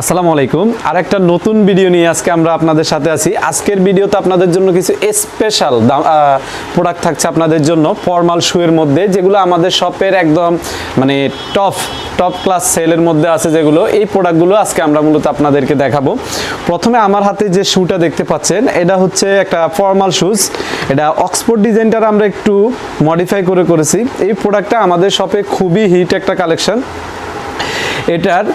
আসসালামু আলাইকুম। আর একটা নতুন ভিডিও নিয়ে আজকে আমরা আপনাদের সাথে আছি। আজকের ভিডিওতে আপনাদের জন্য কিছু স্পেশাল প্রোডাক্ট থাকছে আপনাদের জন্য। ফর্মাল শুয়ের মধ্যে, যেগুলো আমাদের শপের একদম মানে টপ টপ ক্লাস সেলের মধ্যে আছে যেগুলো। এই প্রোডাক্টগুলো আজকে আমরা মূলত আপনাদেরকে দেখাবো। প্রথমে আমার হাতে যে শুটা দেখতে পাচ্ছেন, এটা হচ্ছে একটা ফর্মাল শুজ এটা অক্সফোর্ড ডিজাইনটার আমরা একটু মডিফাই করে করেছি। এই প্রোডাক্টটা আমাদের শপে খুবই হিট একটা কালেকশন এটার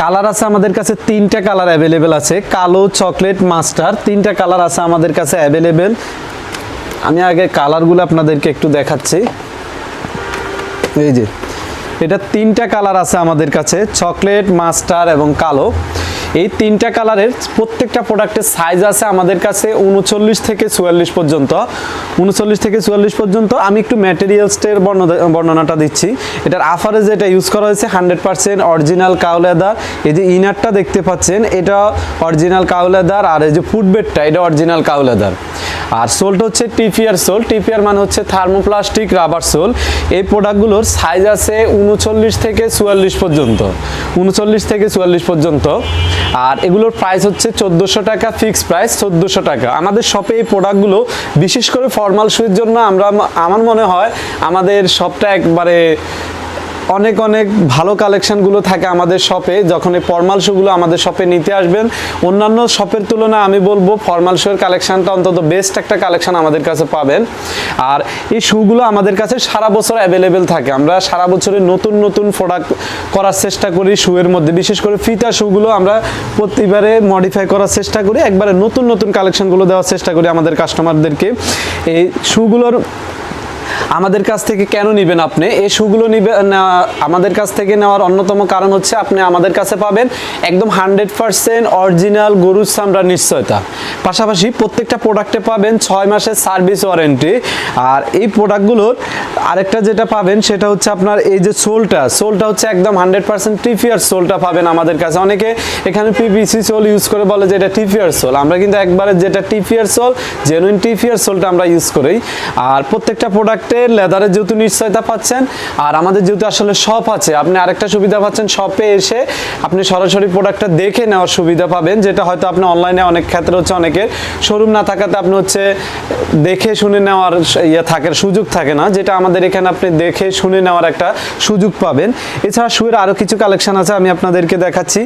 কালার আছে আমাদের কাছে তিনটা কালার অ্যাভেলেবেল আছে। কালো, চকলেট মাস্টার তিনটা কালার আছে আমাদের কাছে অ্যাভেলেবেল। আমি আগে কালারগুলো আপনাদেরকে একটু দেখাচ্ছি। এই যে, এটা তিনটা কালার আছে আমাদের কাছে, চকলেট মাস্টার এবং কালো। এই তিনটা কালারের প্রত্যেকটা প্রোডাক্টের সাইজ আছে আমাদের কাছে উনচল্লিশ থেকে চুয়াল্লিশ পর্যন্ত। উনচল্লিশ থেকে চুয়াল্লিশ পর্যন্ত আমি একটু ম্যাটেরিয়ালসটের বর্ণনাটা দিচ্ছি। এটার আফারে যেটা ইউজ করা হয়েছে হান্ড্রেড পার্সেন্ট অরিজিনাল কাউলেদার এই যে ইনারটা দেখতে পাচ্ছেন, এটা অরিজিনাল কাউলেদার আর এই যে ফুটবেডটা এটা অরিজিনাল কাউলেদার আর সোলটা হচ্ছে টিপিআর সোল টিপিআর মানে হচ্ছে থার্মোপ্লাস্টিক রাবার সোল এই প্রোডাক্টগুলোর সাইজ আছে উনচল্লিশ থেকে চুয়াল্লিশ পর্যন্ত। উনচল্লিশ থেকে চুয়াল্লিশ পর্যন্ত। আর এগুলোর প্রাইস হচ্ছে চোদ্দোশো টাকা ফিক্স প্রাইস চোদ্দোশো টাকা। আমাদের শপে এই প্রোডাক্টগুলো, বিশেষ করে ফর্মাল শুয়ের জন্য আমরা, আমার মনে হয়, আমাদের শপটা একবারে অনেক অনেক ভালো কালেকশানগুলো থাকে আমাদের শপে যখন এই ফর্মাল শুগুলো আমাদের শপে নিতে আসবেন, অন্যান্য শপের তুলনায় আমি বলব ফর্মাল শুয়ের কালেকশানটা অন্তত বেস্ট একটা কালেকশান আমাদের কাছে পাবেন। আর এই শুগুলো আমাদের কাছে সারা বছর অ্যাভেলেবেল থাকে। আমরা সারা বছরে নতুন নতুন প্রোডাক্ট করার চেষ্টা করি শুয়ের মধ্যে। বিশেষ করে ফিতা শুগুলো আমরা প্রতিবারে মডিফাই করার চেষ্টা করি, একবারে নতুন নতুন কালেকশনগুলো দেওয়ার চেষ্টা করি আমাদের কাস্টমারদেরকে এই শুগুলোর আমাদের কাছ থেকে কেন নেবেন আপনি? এই শুগুলো নিবে আমাদের কাছ থেকে নেওয়ার অন্যতম কারণ হচ্ছে আপনি আমাদের কাছে পাবেন একদম হান্ড্রেড পারসেন্ট অরিজিনাল গরুর চামড়ার নিশ্চয়তা। পাশাপাশি প্রত্যেকটা প্রোডাক্টে পাবেন ছয় মাসের সার্ভিস ওয়ারেন্টি। আর এই প্রোডাক্টগুলোর আরেকটা যেটা পাবেন, সেটা হচ্ছে আপনার এই যে সোলটা। সোলটা হচ্ছে একদম হান্ড্রেড পার্সেন্ট টিফিয়ার সোলটা পাবেন আমাদের কাছে। অনেকে এখানে পিপিসি সোল ইউজ করে বলে যে এটা টিফিয়ার সোল। আমরা কিন্তু একবারে যেটা টিফিয়ার সোল জেনুইন টিফিয়ার সোলটা আমরা ইউজ করি। আর প্রত্যেকটা প্রোডাক্টে লেদারের যেহেতু নিশ্চয়তা পাচ্ছেন, আর আমাদের যেহেতু আসলে শপ আছে, আপনি আরেকটা সুবিধা পাচ্ছেন শপে এসে আপনি সরাসরি প্রোডাক্টটা দেখে নেওয়ার সুবিধা পাবেন, যেটা হয়তো আপনি অনলাইনে অনেক ক্ষেত্রে হচ্ছে অনেকের শোরুম না থাকাতে আপনি হচ্ছে দেখে শুনে নেওয়ার ইয়ে থাকে, সুযোগ থাকে না, যেটা এখানে আপনি দেখে শুনে নেওয়ার একটা সুযোগ পাবেন। এছাড়া শুয়ের আরও কিছু কালেকশন আছে, আমি আপনাদেরকে দেখাচ্ছি।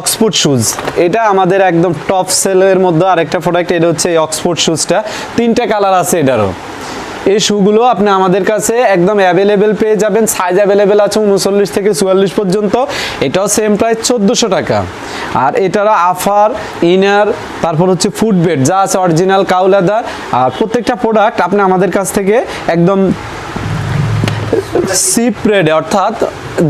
অক্সফোর্ড শুজ এটা আমাদের একদম টপ সেলের মধ্যে আরেকটা প্রোডাক্ট এটা হচ্ছে এই অক্সফোর্ড শুজটা তিনটা কালার আছে এটারও। এই শুগুলো আপনি আমাদের কাছে একদম অ্যাভেলেবেল পেয়ে যাবেন সাইজ অ্যাভেলেবেল আছে উনচল্লিশ থেকে চুয়াল্লিশ পর্যন্ত। এটাও সেম প্রাইস চোদ্দোশো টাকা। আর এটারও আফার ইনার তারপর হচ্ছে ফুটবেড যা আছে অরিজিনাল কাউলাদার। আর প্রত্যেকটা প্রোডাক্ট আপনি আমাদের কাছ থেকে একদম সিপ রেডে অর্থাৎ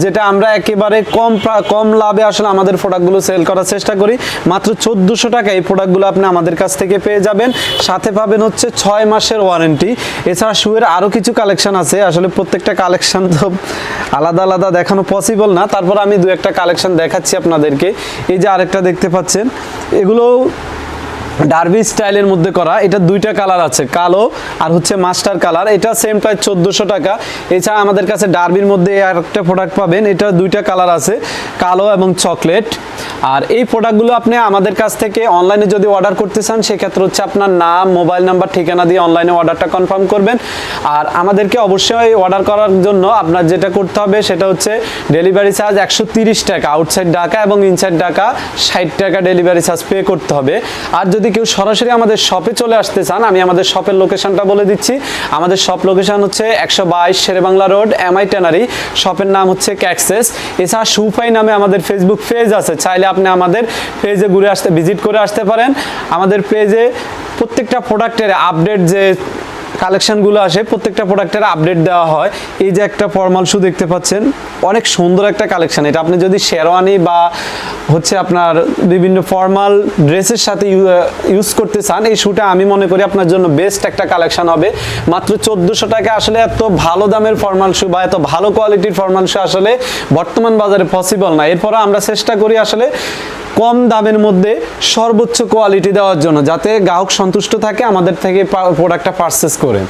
যেটা আমরা একেবারে কম কম লাভে আসলে আমাদের প্রোডাক্টগুলো সেল করার চেষ্টা করি। মাত্র চোদ্দোশো টাকা এই প্রোডাক্টগুলো আপনি আমাদের কাছ থেকে পেয়ে যাবেন। সাথে পাবেন হচ্ছে ছয় মাসের ওয়ারেন্টি এছাড়া শুয়ের আরও কিছু কালেকশন আছে। আসলে প্রত্যেকটা কালেকশন তো আলাদা আলাদা দেখানো পসিবল না। তারপর আমি দু একটা কালেকশন দেখাচ্ছি আপনাদেরকে। এই যে আরেকটা দেখতে পাচ্ছেন। এগুলো ডার্বি স্টাইলের মধ্যে করা। এটা দুইটা কালার আছে, কালো আর হচ্ছে মাস্টার কালার। এটা সেম প্রায় চোদ্দোশো টাকা। এছাড়া আমাদের কাছে ডার্বির মধ্যে আর একটা প্রোডাক্ট পাবেন, এটা দুইটা কালার আছে, কালো এবং চকলেট আর এই প্রোডাক্টগুলো আপনি আমাদের কাছ থেকে অনলাইনে যদি অর্ডার করতে চান, সেক্ষেত্রে হচ্ছে আপনার নাম মোবাইল নাম্বার ঠিকানা দিয়ে অনলাইনে অর্ডারটা কনফার্ম করবেন। আর আমাদেরকে অবশ্যই অর্ডার করার জন্য আপনার যেটা করতে হবে, সেটা হচ্ছে ডেলিভারি চার্জ একশো টাকা। আউটসাইড ঢাকা এবং ইনসাইড ঢাকা, ষাট টাকা ডেলিভারি চার্জ পে করতে হবে। আর যদি কেউ সরাসরি আমাদের শপে চলে আসতে চান, আমি আমাদের শপের লোকেশনটা বলে দিচ্ছি। আমাদের শপ লোকেশন হচ্ছে একশো বাইশ শেরেবাংলা রোড এমআই ট্যানারি। শপের নাম হচ্ছে ক্যাক্সেস এছাড়া সুপাই নামে আমাদের ফেসবুক পেজ আছে। চাইলে আপনি আমাদের পেজে ঘুরে আসতে ভিজিট করে আসতে পারেন। আমাদের পেজে প্রত্যেকটা প্রোডাক্টের আপডেট যে কালেকশনগুলো আসে, প্রত্যেকটা প্রোডাক্টের আপডেট দেওয়া হয়। এই যে একটা ফর্মাল শু দেখতে পাচ্ছেন, অনেক সুন্দর একটা কালেকশন এটা আপনি যদি শেরওয়ানি বা হচ্ছে আপনার বিভিন্ন ফর্মাল ড্রেসের সাথে ইউজ করতে চান, এই শুটা আমি মনে করি আপনার জন্য বেস্ট একটা কালেকশন হবে। মাত্র চোদ্দোশো টাকা আসলে এত ভালো দামের ফর্মাল শু বা এত ভালো কোয়ালিটির ফর্মাল শু আসলে বর্তমান বাজারে পসিবল না। এরপরে আমরা চেষ্টা করি আসলে কম দামের মধ্যে সর্বোচ্চ কোয়ালিটি দেওয়ার জন্য, যাতে গ্রাহক সন্তুষ্ট থাকে আমাদের থেকে প্রোডাক্টটা পারচেস করে।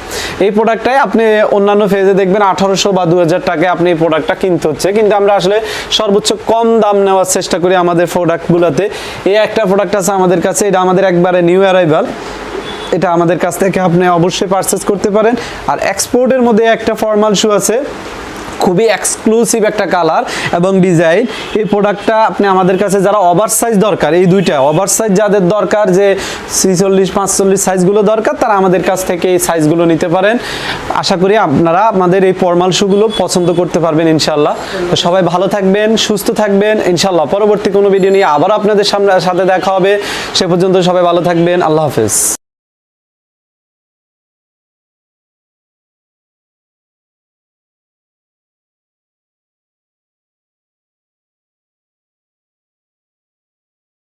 এই প্রোডাক্টটাই আপনি অন্যান্য ফেজে দেখবেন আঠারোশো বা দু হাজার টাকায় আপনি এই প্রোডাক্টটা কিনতে হচ্ছে। কিন্তু আমরা আসলে সর্বোচ্চ কম দাম নেওয়ার চেষ্টা করি আমাদের প্রোডাক্টগুলোতে। এই একটা প্রোডাক্ট আছে আমাদের কাছে, এটা আমাদের একবারে নিউ অ্যারাইভাল। এটা আমাদের কাছ থেকে আপনি অবশ্যই পারচেস করতে পারেন। আর এক্সপোর্টের মধ্যে একটা ফর্মাল শু আছে। খুবই এক্সক্লুসিভ একটা কালার এবং ডিজাইন এই প্রোডাক্টটা আপনি আমাদের কাছে যারা ওভার সাইজ দরকার, এই দুইটা ওভার সাইজ যাদের দরকার যে ছিচল্লিশ, পাঁচচল্লিশ সাইজগুলো দরকার, তারা আমাদের কাছ থেকে এই সাইজগুলো নিতে পারেন। আশা করি আপনারা আমাদের এই ফর্মাল শুগুলো পছন্দ করতে পারবেন ইনশাল্লাহ তো সবাই ভালো থাকবেন, সুস্থ থাকবেন ইনশাল্লাহ পরবর্তী কোনো ভিডিও নিয়ে আবার আপনাদের সামনে, সাথে দেখা হবে। সে পর্যন্ত সবাই ভালো থাকবেন। আল্লাহ হাফেজ।